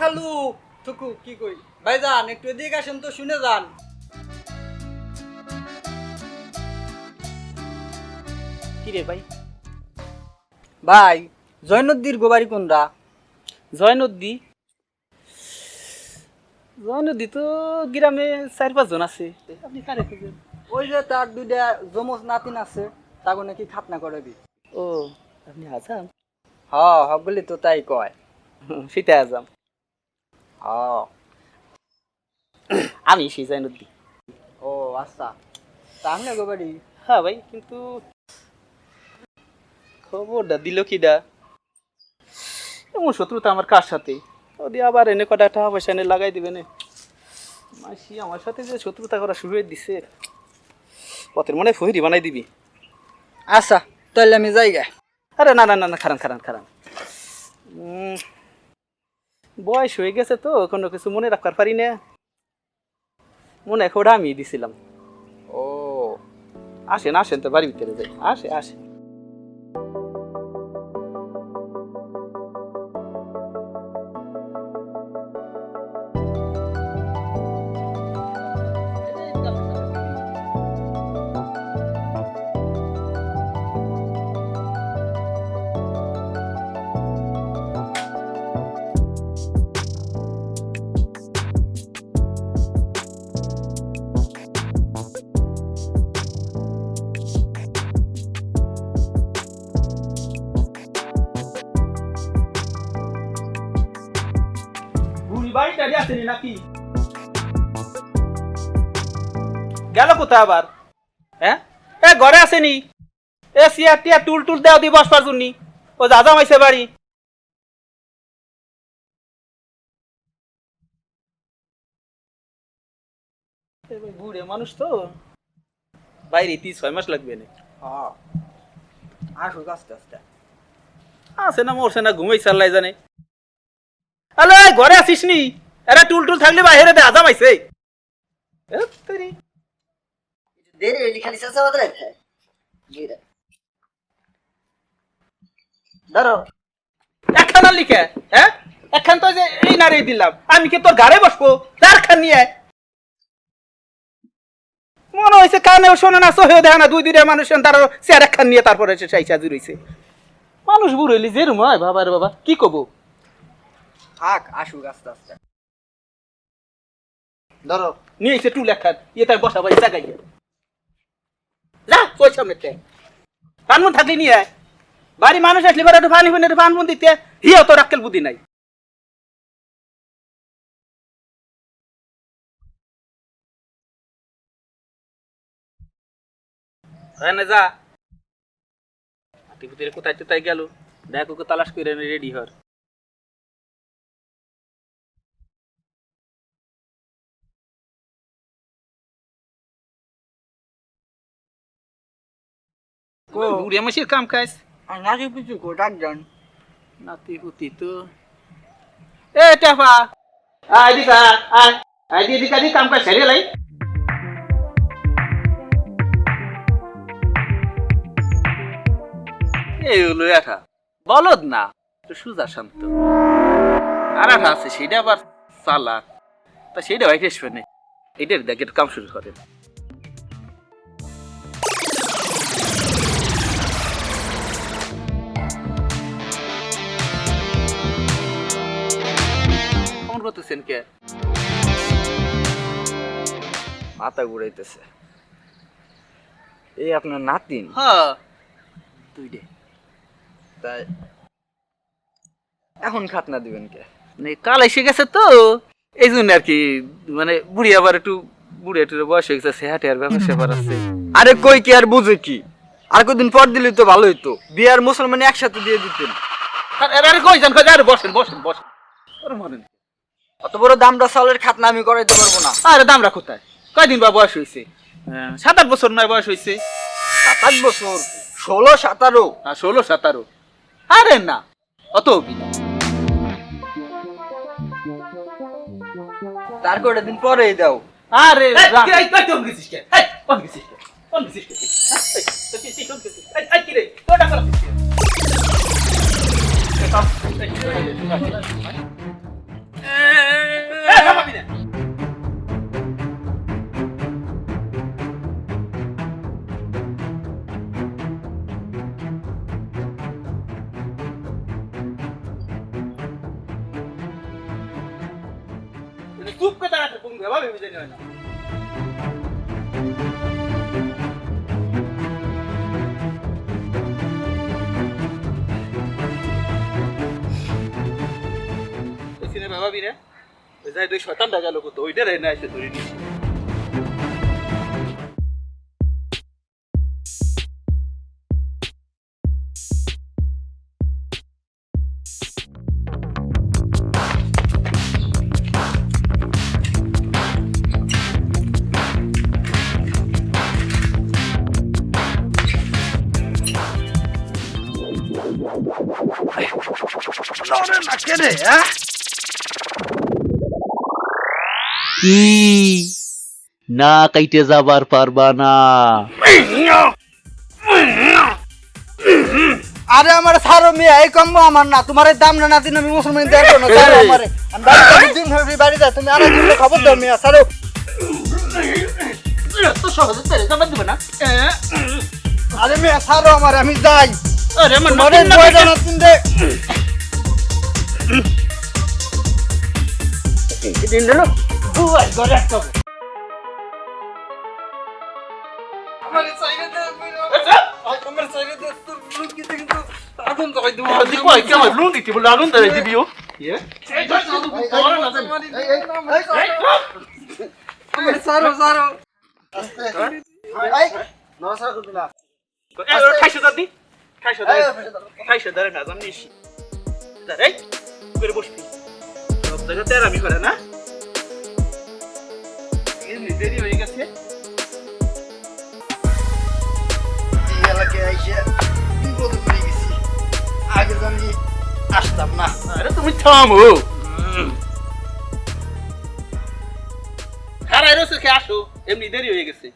খালু থুকু কি কই? ভাইজান একটু এদিকে আসেন তো শুনে যান। কি রে ভাই? ভাই জয়নদ্দির গোবারি কোনরা? জয়নদ্দি? জয়নদ্দি তো গ্রামে চার পাঁচজন আছে। আপনি কারে খুঁজেন? ওই যে তার দুইটা যমজ নাতিন আছে তাকে নাকি খাতনা করে দি ও আপনি আজাম হ হবলি তো তাই কয়। সেটা আজাম আমি সেই জয়নদ্দি ও আচ্ছা। তাহলে গোবারি হ্যাঁ ভাই কিন্তু খবরটা দিল কিডা? এমন শত্রুতা আমার কার সাথে? ওদি আবার এনে কটা টাকা পয়সা এনে লাগাই দিবে না? মাসি আমার সাথে যে শত্রুতা করা শুরু হয়ে দিছে পথের মনে ফহিরি বানাই দিবি। আচ্ছা তাহলে আমি যাই গে। আরে না না না না খারান খারান খারান। বয়স হয়ে গেছে তো কোনো কিছু মনে রাখতে পারি না। মনে খোড়া আমি দিছিলাম। ও। আসেন আসেন তো বাড়ির ভিতরে যাই। আসে আসে। আসেনি নাকি? গেল কোথায় আবার? হ্যাঁ? এ ঘরে আসেনি। এ সিয়ার টিয়া টুল টুল দেও দি বসবার জন্য। ও দাদা মাইছে বাড়ি। বুড়ে মানুষ তো। বাইরে তিন ছয় মাস লাগবে না হ্যাঁ। আসুক আস্তে আস্তে। আছে না মরছে না ঘুমাই চাল্লাই জানে। আলে ঘরে আসিস নি এরা টুল টুল থাকলে বাইরে দে আজাম আইছে। দেরি হইলি খালি চেঁচা বাদ রাখে ধরো একখান লিখে হ্যাঁ? একখান তো যে এই নারে দিলাম। আমি কি তোর গাড়ে বসবো? চার খান নিয়ে মনে হয়েছে কানেও শোনে না সহেও দেখে না। দুই দিনে মানুষ তার চেয়ার একখান নিয়ে তারপরে এসে সাইসা রয়েছে মানুষ বুড়ো হইলি যে রুম হয় বাবা রে বাবা কি কব? থাক আসুক আস্তে আস্তে। ধরো। নিয়ে এসে টুল একখান ইয়ে তার বসা বাড়ি জাগাই যা তোর সামনে পানমন থাকলে নিয়ে বাড়ি মানুষ আসলে এবার একটু পানি ফুনে, একটু দিতে। হিয়াও তোর আক্কেল বুদ্ধি নাই। হ্যাঁ যা। কোথায় কোথায় গেল? দেখ তালাশ করে রেডি হর। বুড়ি মাসির কাম খাইস আর নাকি পিছু কো ডাকজন নাতি পুতি তো এ টেফা আয় দিকা আয় আয় দি দিকা দি কাম কাজ সেরে লাই এই হলো এটা বলদ না তো সুজা শান্ত আর একটা আছে সেটা আবার চালাক তা সেটা ভাই শেষ নেই এটার দেখ কাম শুরু করে করতেছেন কে মাথা ঘুরাইতেছে। এই আপনার নাতিন? হ্যাঁ তুই দে। তাই। এখন খাতনা দিবেন কে মানে কাল এসে গেছে তো এই জন্য আর কি মানে বুড়ি আবার একটু বুড়ি একটু বয়স হয়ে গেছে আর ব্যাপার স্যাপার আছে। আরে কই কি আর বুঝে কি? আর কদিন পর দিলে তো ভালো হইতো বিয়ার মুসলমান একসাথে দিয়ে দিতেন। আর- কই যান কই আরে বসেন বসেন বসেন। আরে মারেন। অত বড় দামটা চালের খাতনা আমি করাইতে পারব না। আরে দামরা কোথায়? কয়দিন বা বয়স হয়েছে হ্যাঁ, সাত আট বছর নয় বয়স হয়েছে সাত আট বছর ষোলো সাতারো। আর ষোলো সাতারো। আরে না অত অবি না। তার কটা দিন পরেই দাও। আরে। চুপ করে দাঁড়াতে কোন ভাবে বুঝে নিও না ভাবাবি না যাই দুই শতানটা গেল কত ওইটা রে না এসে ধরে নিছি কি? না কাইতে যাবার পারবা না। আরে আমার সারো মিয়া এই কম্বো আমার না। তোমার এই দাম না না দিন আমি মুসলমান দেখো না সারো আমারে। আমি বাড়ি দিন হবে বাড়ি যা। তুমি আনা দিন খবর দাও মিয়া সারো। তো সহজে তেরে জামা দিবে না? আরে মিয়া সারো আমার আমি যাই। আরে আমার না তিন দে দিন দিল। বুয়াই ঘরে একটা আমারে চাইলে আচ্ছা আমার চাইলে দে তোর লোক কি কিন্তু আগুন তো কই দিমু দি কই কি আমার লুঙ্গি কি বলে আগুন ধরে দিবিও ইয়ে এই ধর তো পড়া না সারো সারো খাইছো দাদি খাইছো দাদি খাইছো দাঁড়ে না জানিস দাঁড়ে করে বসবি সব জায়গা তেরামি করে না দেরি হয়ে গেছে। এই এলাকায় আইসে বিপদে পড়ে গেছি। আগে তো আমি আসতাম না। আরে তুমি থামো। খারাই রসে খেয়ে আসো। এমনি দেরি হয়ে গেছে।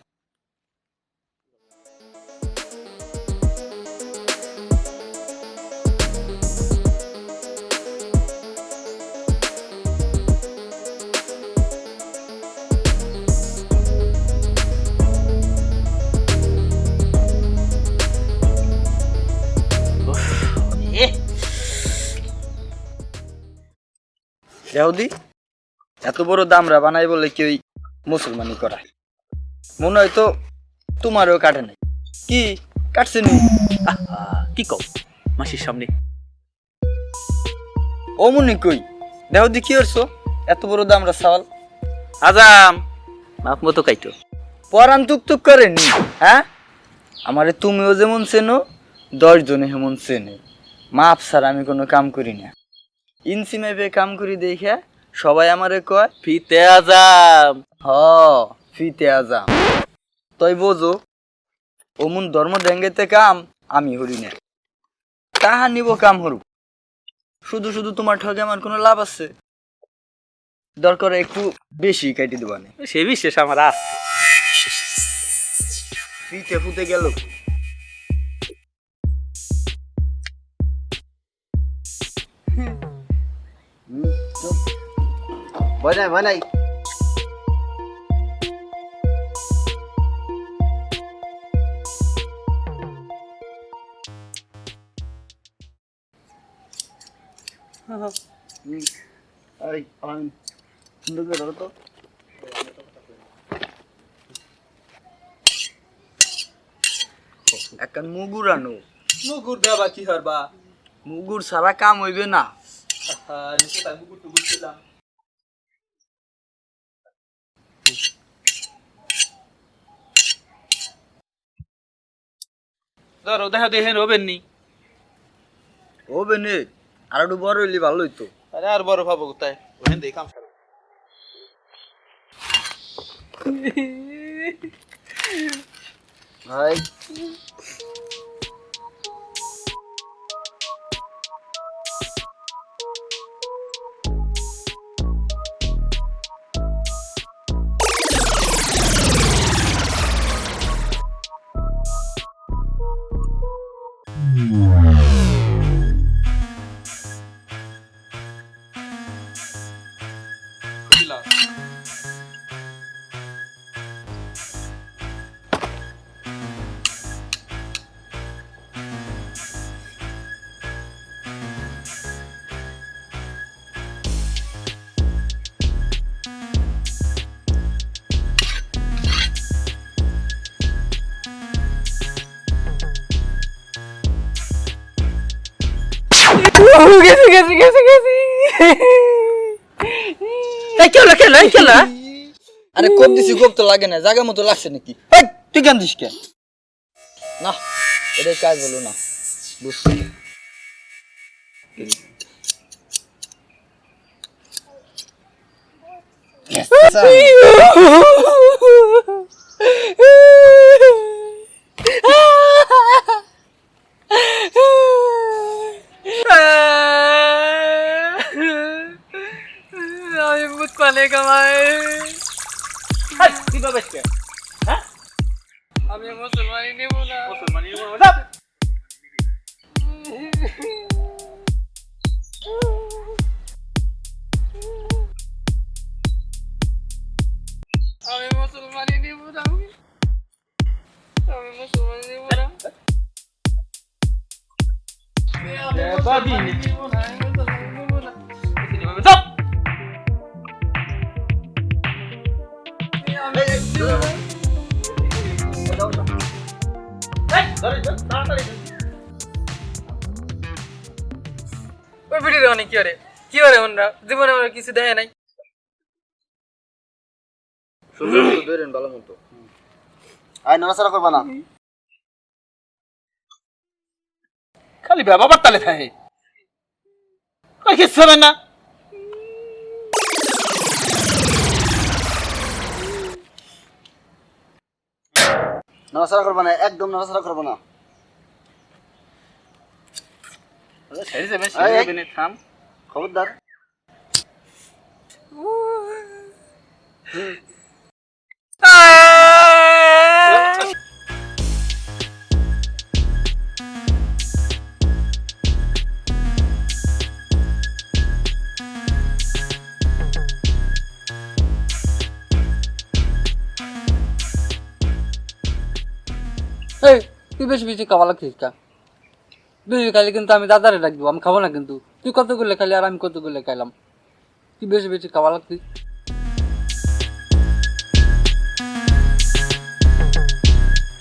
ইয়াহুদি এত বড় দামরা বানাই বলে কেউ মুসলমানি করায়। মনে হয় তো তোমারও কাটে নাই। কি কাটছে নি? কি কও? মাসির সামনে। ও মনে কই দেহদি কি করছ? এত বড় দামরা সাওয়াল। আজাম! মাপ মতো কাইটো। পরান টুক টুক করে নি হ্যাঁ? আমারে তুমিও যেমন চেনো দশ জনে হেমন চেনে। মাপ ছাড়া আমি কোনো কাম করি না। ইনসি মেপে কাম করি দেখে সবাই আমারে কয় ফিতে আজাম হ ফিতে আজাম তই বোঝো অমুন ধর্ম ডেঙ্গেতে কাম আমি হরি না। তাহা নিব কাম হরু শুধু শুধু তোমার ঠগে আমার কোনো লাভ আছে? দরকার একটু বেশি কাটি দেবানে। সে বিশেষ আমার আছে ফিতে ফুতে গেল। ভয় নাই ভয় নাই সুন্দর করে ধরো তো। একখান মুগুর আনো। মুগুর দেবা কি হরবা মুগুর সারা কাম হইবে না। মুগুর টুগুর ছিলাম। ধরো দেখা দেখেন হবেন নি হবে নে আর একটু বড় হইলে ভালো হইতো। আরে আর বড় ভাবো কোথায়? ওখান সারো। ভাই গেছি গেছি গেছি গেছি এই কেলা কেলা এই কেলা? আরে কোপ দিছি কোপ তো লাগে না জায়গা মতো লাগছে নাকি? এই, তুই কেন দিস কেন না এটাই কাজ হলো না বুঝছি। Yes, ওই ভিডিও অনেক কি করে কি করে ওনরা জীবনে কিছু দেয় নাই। সুন্দর মতো ধরেন ভালো মতো। আয় নড়াচড়া করবা না। খালি বাবার তালে থাকে। কই হবে না। নড়াচড়া করব না একদম নড়াচড়া করব না। থাম। খবরদার। এই তুই বেশি বেশি খাওয়া লাগছিস কা বেশি খাইলে কিন্তু আমি দাদারে রাখব আমি খাব না কিন্তু তুই কতগুলো খাইলি আর আমি কতগুলো খাইলাম তুই বেশি বেশি খাওয়া লাগছিস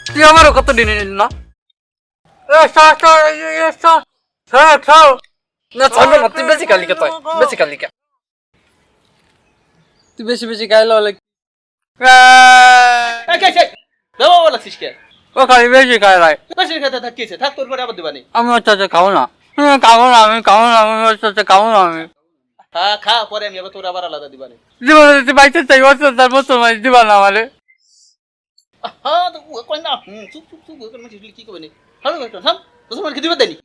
তুই আমারও কত দিন নিল না তুই বেশি খালি তুই বেশি খালি তুই বেশি বেশি খাইলে কে? ও খালি বেশি খাই রায় বেশি খেতে থাকিছে থাক তোর পরে আবার দিবানি। আমি ওর সাথে খাব না। খাব না আমি খাব না আমি খাব না আমি। হ্যাঁ খা পরে আমি আবার তোর আবার আলাদা দিবানি। বাইতে চাই ওর সাথে তার মুসলমান দিবা না আমারে। হ্যাঁ তো ও কই না হুম চুপ চুপ চুপ ওখানে কি করবে নি? হ্যালো থাম কি দিবে দেনি?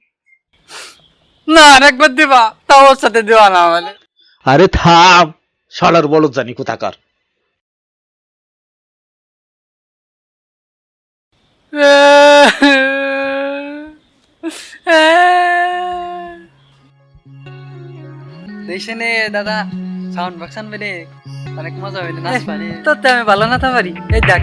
না আর একবার দিবা তাও ওর সাথে দিবা না আমারে। আরে থাম শালার বলদ জানি কোথাকার। দেখছে নে দাদা সাউন্ড বক্স আনবে রে অনেক মজা হবে নাচ পানি তোর আমি ভালো না পারি। এই দেখ।